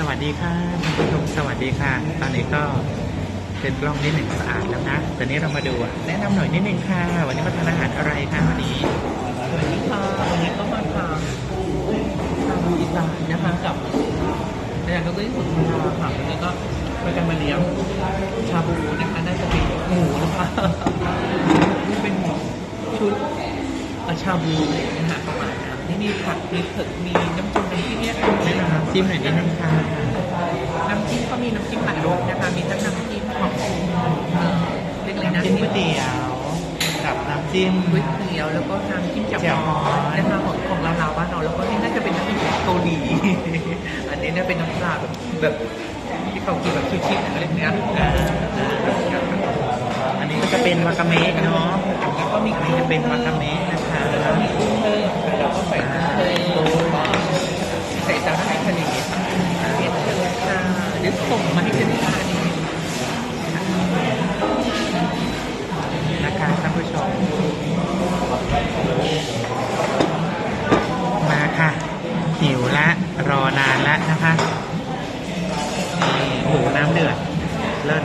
สวัสดีค่ะท่านผู้ชมสวัสดีค่ะ ตอนนี้ก็เป็นกล้องนิดหนึ่งสะอาดแล้วนะตอนนี้เรามาดูแนะนำหน่อยนิดหนึ่งค่ะ วันนี้มาทานอาหารอะไรคะวันนี้วัสดีค่ะวันนี้ก็มาทานชาบูอีสานนะคะกับอาจารย์ดรสุนทราค่ะวันนี้ก็ไปกันมาเลี้ยงชาบูนะคะน่าจะเป็นหมูนะคะนี่เป็นชุดเอ่อชาบูนะคะประมาณนั้นนี่มีผักมีเผือกมีน้ำจิ้มน้ำจิ้มเนี่ย จิ้มหน่อยนิดนึงค่ะน้ำจิ้มก็มีน้ำจิ้มหลายรสนะคะ มีทั้งน้ำจิ้มของเอ่อเรียกอะไรนะน้ำจิ้มก๋วยเตี๋ยวกับน้ำจิ้ม ก๋วยเตี๋ยวแล้วก็น้ำจิ้มแจ่วแจ่วฮฮ้ออนนนะคะของของเราๆบ้านเราแล้วก็นี่น่าจะเป็นน้ำจิ้มเกาหลี อันนี้เนี่ยเป็นน้ำปลาแบบแบบที่เขากินแบบซูชิอะไรแบบเนี้ยอ่าอันนี้ก็จะเป็นวากาเมะเนาะแล้วก็มีอันนี้จะเป็นวากาเมะ ค่ะเดี๋ยวส่งมาให้เพื่อนทานนี่นะคะท่านผู้ชม มาค่ะ หิวละรอนานละนะคะหมูน้ำเดือด เลิศ